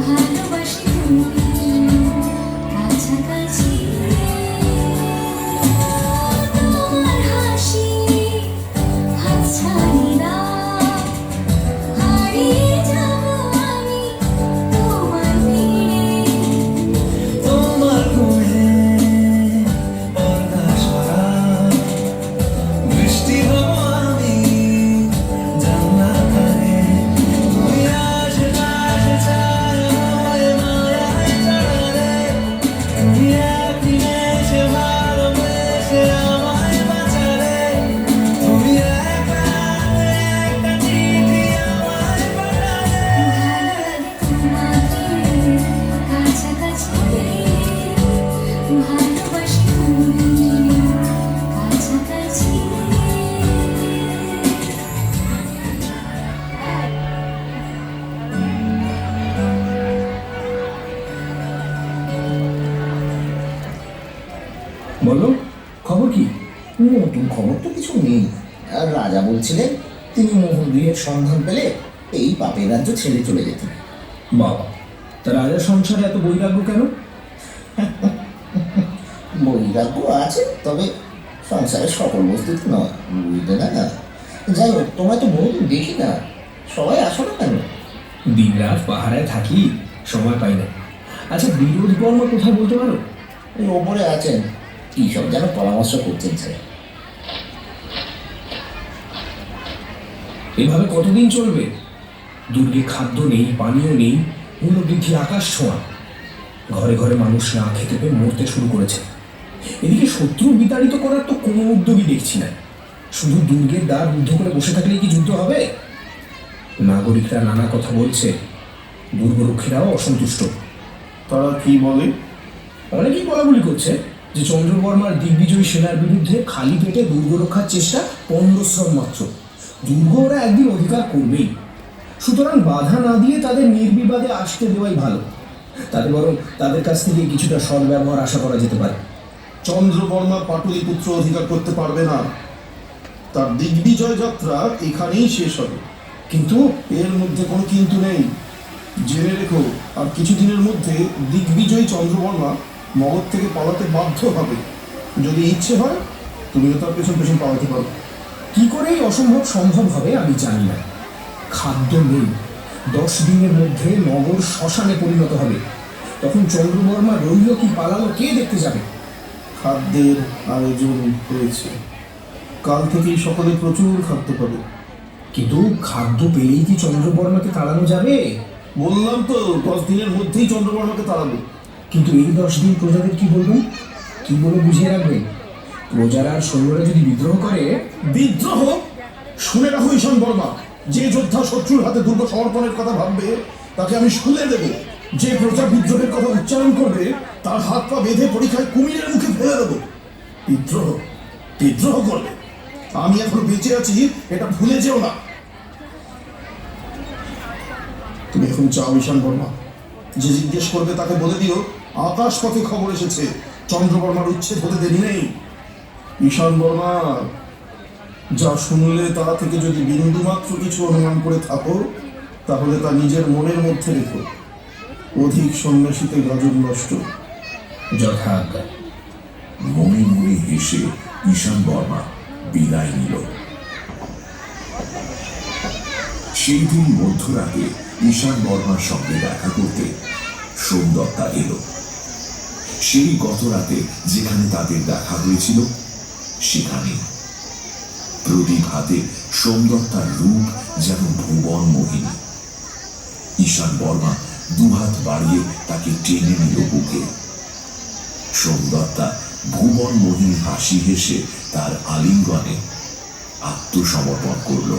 한 বলো, খবর কি? নতুন খবর তো কিছু নেই। আর রাজা বলছিলেন, তিনি মোহন গৃহের সন্ধান পেলে এই পাপের রাজ্য ছেড়ে চলে যেতেন বাবা, তা রাজার সংসারে এত বৈরাগ্য কেন? বৈরাগ্য আছে, তবে সংসারের সকল বস্তু তো নয়, বুঝলে না? যাই হোক তোমায় তো বহুদিন দেখি না, সবাই আসো না কেন? দিন রাত পাহারায় থাকি, সময় পাই না। আচ্ছা বিরোধ বর্মা কোথায় বলতে পারো? ওপরে আছেন। কি সব যেন পরামর্শ করছেন স্যার? এভাবে কতদিন চলবে? দুর্গে খাদ্য নেই পানীয় নেই মূল্যবৃদ্ধি আকাশ ছোঁয়া। ঘরে ঘরে মানুষ না খেতে পেয়ে মরতে শুরু করেছে। এদিকে শত্রু বিতাড়িত করার তো কোনো উদ্যোগই দেখছি না। শুধু দুর্গের দ্বার রুদ্ধ করে বসে থাকলেই কি যুদ্ধ হবে? নাগরিকরা নানা কথা বলছে। দুর্গরক্ষীরাও অসন্তুষ্ট। তারা কি বলে? অনেকেই বলা বলি করছে। যে চন্দ্রবর্মার দিগ্বিজয়ী সেনার বিরুদ্ধে খালি পেটে দুর্গ রক্ষার চেষ্টা পণ্ডশ্রম মাত্র। দুর্গ ওরা একদিন অধিকার করবেই। সুতরাং বাধা না দিয়ে তাদের নির্বিবাদে আসতে দেওয়াই ভালো। তাতে বরং তাদের কাছ থেকে কিছুটা সদ্ব্যবহার আশা করা যেতে পারে। চন্দ্রবর্মা পাটলিপুত্র অধিকার করতে পারবে না। তার দিগ্বিজয় যাত্রা এখানেই শেষ হবে। কিন্তু এর মধ্যে কোনো কিন্তু নেই। জেনে রেখো আর কিছুদিনের মধ্যে দিগ্বিজয়ী চন্দ্রবর্মা মগধ থেকে পালাতে বাধ্য হবে। যদি ইচ্ছে হয় তুমিও তার পেছন পেছন পালাতে পারো। কি করে এই অসম্ভব সম্ভব হবে আমি জানি না। খাদ্য নেই। দশ দিনের মধ্যে নগর শ্মশানে পরিণত হবে। তখন চন্দ্রবর্মা রইল কি পালালো কে দেখতে যাবে? খাদ্যের আয়োজন হয়েছে। কাল থেকেই সকলে প্রচুর খাদ্য পাবে। কিন্তু খাদ্য পেলেই কি চন্দ্রবর্মাকে তাড়ানো যাবে? বললাম তো দশ দিনের মধ্যেই চন্দ্রবর্মাকে তাড়াবে। কিন্তু এই দশ দিন প্রজাদের কি বলবেন? কি বলে বুঝিয়ে রাখবেন? প্রজারা সৈন্যরা যদি বিদ্রোহ করে, বিদ্রোহ? শুনে রাখো ঈশান বর্মা, যে যোদ্ধা শত্রুর হাতে দুর্গ সমর্পণের কথা ভাববে, তাকে আমি শুনে দেব। যে প্রজা বিদ্রোহের কথা উচ্চারণ করবে, তার হাত পা বেঁধে পরীক্ষায় কুমিরের মুখে ফেলে দেবো। বিদ্রোহ বিদ্রোহ করবে। আমি এখন বেঁচে আছি, এটা ভুলে যেও না। তুমি এখন চাও, ঈশান বর্মা। যে জিজ্ঞেস করবে তাকে বলে দিও। আকাশ পথে খবর এসেছে। চন্দ্রবর্মার উচ্ছেদ হতে দেরি নেই। ঈশান বর্মা, যা শুনলে তা থেকে যদি বিন্দুমাত্র কিছু অনুমান করে থাকো, তাহলে তা নিজের মনের মধ্যে রেখো। অধিক সন্ন্যাসীতে গাজন নষ্ট। যথা আজ্ঞা মনে মনে হেসে ঈশান বর্মা বিদায় নিল। সেই দিন মধ্যরাতে ঈশান বর্মার সঙ্গে দেখা করতে সোমদত্তা এলো। সেই গত রাতে যেখানে তাদের দেখা হয়েছিল, সেখানে। প্রদীপ হাতে সোমদত্তার রূপ যেন ভুবন মোহিনী। ঈশান বর্মা দুহাত বাড়িয়ে তাকে টেনে নিল বুকে। সোমদত্তা ভুবন মোহিনী হাসি হেসে তার আলিঙ্গনে আত্মসমর্পণ করল।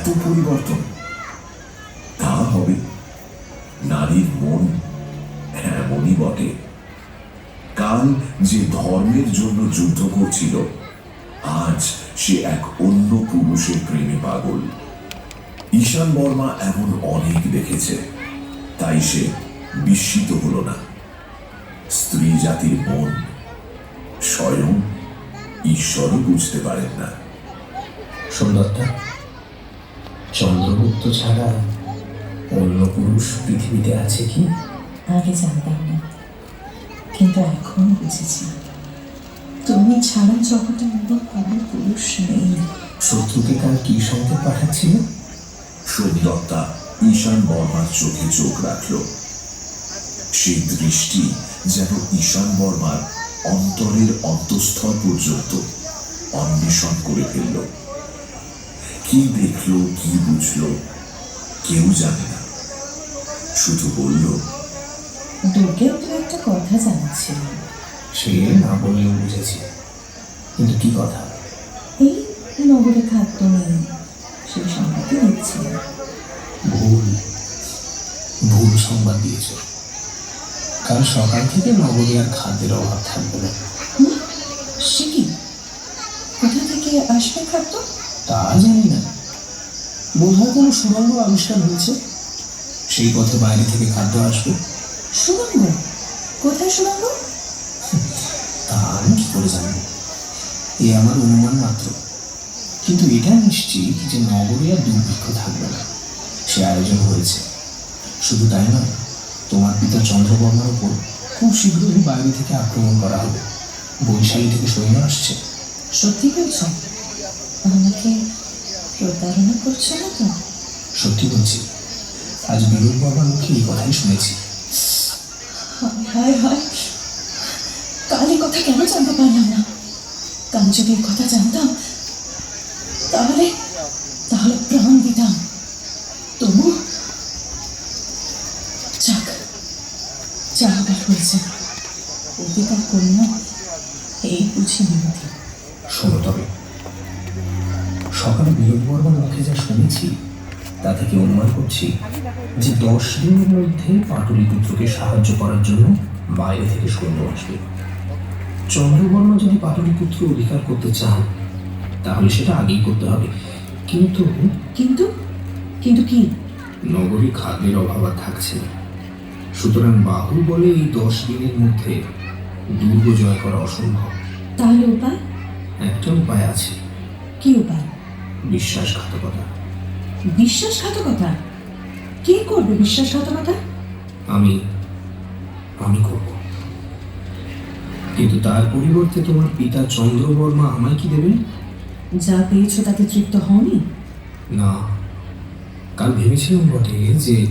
এত পরিবর্তন? তা হবে। নারীর মন এমনই বটে। কাল যে ধর্মের জন্য যুদ্ধ করছিল, আজ সে এক অন্য পুরুষের প্রেমে পাগল। ঈশান বর্মা এমন অনেক দেখেছে, তাই সে বিস্মিত হলো না। স্ত্রী জাতির মন স্বয়ং ঈশ্বরও বুঝতে পারেন না। সুন্দরতা চন্দ্রগুপ্ত ছাড়া অন্য পুরুষ পৃথিবীতে আছে কি? আগে জানতাম না কিন্তু এখন বুঝেছি। তুমি ছাড়া জগতে অন্য কোনো পুরুষ নেই। শত্রুকে কাল কি সঙ্গে পাঠাচ্ছিল? সোমদত্তা ঈশান বর্মার চোখে চোখ রাখল। সেই দৃষ্টি যেন ঈশান বর্মার অন্তরের অন্তঃস্থল পর্যন্ত অন্বেষণ করে ফেলল। কি দেখল কি বুঝলো কেউ জানে না। শুধু বলল দুর্গেও তো একটা কথা জানাচ্ছিল। সে না বললেও বুঝেছি। কিন্তু কি কথা? এই নগরে খাদ্য নেই সেই সম্পর্কে দেখছিল ভুল ভুল সংবাদ দিয়েছ। কাল সকাল থেকে নগরে আর খাদ্যের অভাব থাকবে না। সে কি? কোথা থেকে আসবে খাদ্য? তা জানি না। বোধহয় কোনো সুরঙ্গ আবিষ্কার হয়েছে? সেই পথে বাইরে থেকে খাদ্য আসবে। সুরঙ্গ কোথায় সুরঙ্গ তা আমি কি করে জানব? এ আমার অনুমান মাত্র। কিন্তু এটা নিশ্চিত যে নগরে আর দুর্ভিক্ষ থাকবে না। সে আয়োজন হয়েছে। শুধু তাই নয় তোমার পিতা চন্দ্রবর্মার উপর খুব শীঘ্রই বাইরে থেকে আক্রমণ করা হবে। বৈশালী থেকে সৈন্য আসছে। সত্যি বলছ? আমাকে প্রতারণা করছ না তো? সত্যি বলছি আজ বিরোধ বাবার মুখে এই কথাই শুনেছি। হায় হায় কাল এই কথা কেন জানতে পারলাম না? কাল যদি কথা জানতাম তাহলে তাহলে প্রাণ দিতাম। তবু যাক যা হবার হয়েছে অধিকার কন্যা এই বুঝি মিনতি শোনো তবে সকালে বিরোধ বর্মার মুখে যা শুনেছি তা থেকে অনুমান করছি যে দশ দিনের মধ্যে পাটলিপুত্রকে সাহায্য করার জন্য বাইরে থেকে সৈন্য আসবে? চন্দ্রবর্মা যদি পাটলিপুত্র অধিকার করতে চান তাহলে সেটা আগেই করতে হবে। কিন্তু কিন্তু? কিন্তু কি? নগরী খাদ্যের অভাব আর থাকছে না। সুতরাং বাহু বলে এই দশ দিনের মধ্যে দুর্গ জয় করা অসম্ভব। তাহলে উপায়? একটা উপায় আছে। কি উপায়? বিশ্বাসঘাতকতা। বিশ্বাসঘাতকতা? কে করবে বিশ্বাসঘাতকতা? আমি আমি করব। কিন্তু তার পরিবর্তে তোমার পিতা চন্দ্রবর্মা আমায় কি দেবেন? যা পেয়েছ তাতে তৃপ্ত হওনি? না। কাল ভেবেছিলাম বটে যে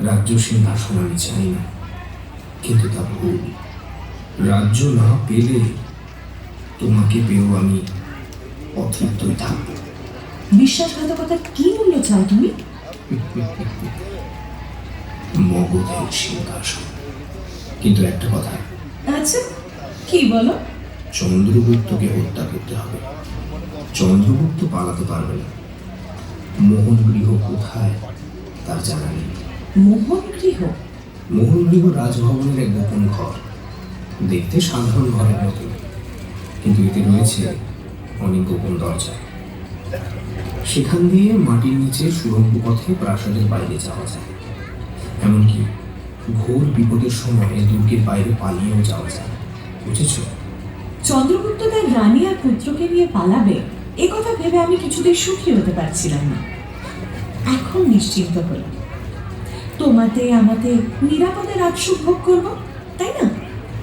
রাজ্য সিংহাসন আমি চাই না। কিন্তু তা ভুল। রাজ্য না পেলে তোমাকে পেয়েও আমি অতৃপ্তই থাকব। বিশ্বাসঘাতকতার কি মূল্য চাও তুমি? মগধের সিংহাসন। কিন্তু একটা কথা। আচ্ছা কি বলো? চন্দ্রগুপ্তকে হত্যা করতে হবে। চন্দ্রগুপ্ত পালাতে পারবে না। মোহন গৃহ কোথায়? তার জানা নেই। মোহন গৃহ? মোহন গৃহ রাজভবনের এক গোপন ঘর। দেখতে সাধারণ ঘরের মতো কিন্তু এতে রয়েছে অনেক গোপন দরজা। সেখান দিয়ে মাটির নিচে সুরঙ্গ পথে প্রাসাদের বাইরে যাওয়া যায়। এমনকি ঘোর বিপদের সময় দুর্গের বাইরে পালিয়েও যাওয়া যায়। বুঝেছ? চন্দ্রগুপ্ত তার রানী আর পুত্রকে নিয়ে পালাবে এ কথা ভেবে আমি কিছুতেই সুখী হতে পারছিলাম না। এখন নিশ্চিন্ত হলাম। তোমাতে আমাতে নিরাপদে রাজসুখ ভোগ করব তাই না?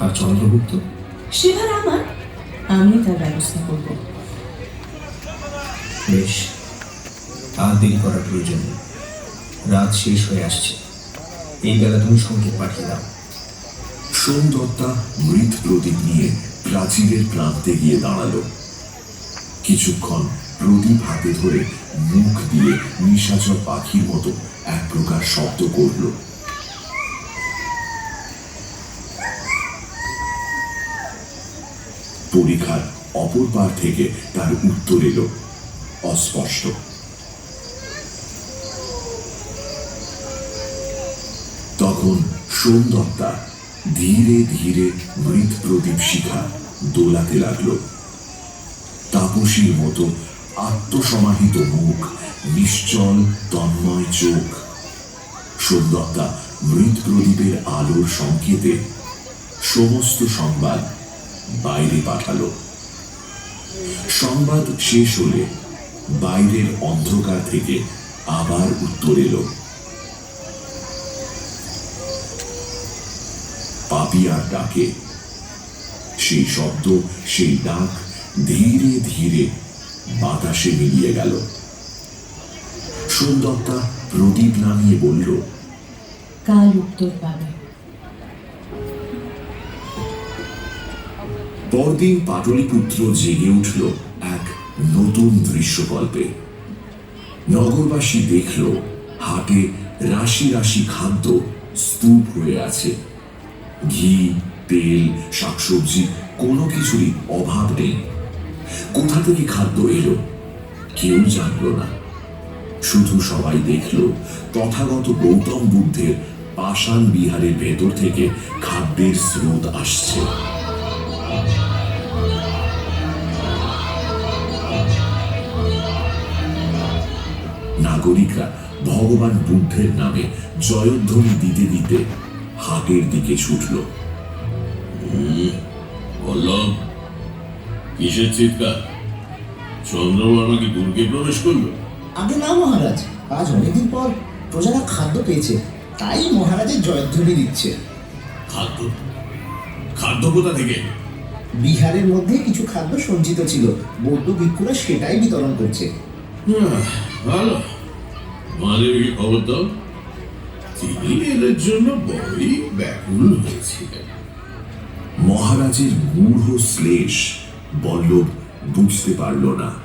আর চন্দ্রগুপ্ত? সেবার আমার আমি তার ব্যবস্থা করব। বেশ। দেরি করার প্রয়োজন রাত শেষ হয়ে আসছে। এই বেলা তুমি সংকেত পাঠিয়ে দাও। সোমদত্তা মৃত প্রদীপ নিয়ে প্রাচীরের প্রান্তে গিয়ে দাঁড়াল। কিছুক্ষণ প্রদীপ হাতে ধরে মুখ দিয়ে নিশাচর পাখির মতো এক প্রকার শব্দ করল। পরীক্ষার অপর পার থেকে তার উত্তর এলো, অস্পষ্ট। তখন সোমদত্তা ধীরে ধীরে মৃত প্রদীপ শিখা দোলাতে লাগল। তাপসীর মতো আত্মসমাহিত মুখ, নিশ্চল তন্ময় চোখ। সোমদত্তা মৃত প্রদীপের আলোর সংকেতে সমস্ত সংবাদ বাইরে পাঠালো। সংবাদ শেষ হলে বাইরের অন্ধকার থেকে আবার উত্তর এলো। পাপিয়ার ডাকে। সেই শব্দ সেই ডাক ধীরে ধীরে বাতাসে মিলিয়ে গেল। সোমদত্তা প্রদীপ নামিয়ে বলল কাল উত্তর পাবে। পরদিন পাটলিপুত্র জেগে উঠল এক নতুন দৃশ্যকল্পে। নগরবাসী দেখল হাটে রাশি রাশি খাদ্য স্তূপ হয়ে আছে। ঘি, তেল, শাকসবজি, কোনো কিছুরই অভাব নেই। কোথা থেকে খাদ্য এলো? কেউ জানল না। শুধু সবাই দেখল, তথাগত গৌতম বুদ্ধের পাষাণ বিহারের ভেতর থেকে খাদ্যের স্রোত আসছে। নাগরিকরা ভগবান বুদ্ধের নামে জয়ধ্বনি দিতে দিতে হাটের দিকে ছুটল। বললাম কিসের চিৎকার? চন্দ্রবর্মা কি দুর্গে প্রবেশ করল। আগে না মহারাজ আজ অনেকদিন পর প্রজারা খাদ্য পেয়েছে তাই মহারাজের জয়ধ্বনি দিচ্ছে। খাদ্য? খাদ্য কোথা থেকে? বিহারের মধ্যে কিছু খাদ্য সঞ্চিত ছিল বৌদ্ধ ভিক্ষুরা সেটাই বিতরণ করছে। ভালো। মহাদেবীকে খবর দাও তিনি এদের জন্য বড়ই ব্যাকুল হয়েছিলেন। মহারাজের মূঢ় শ্লেষ বল্লভ বুঝতে পারল না।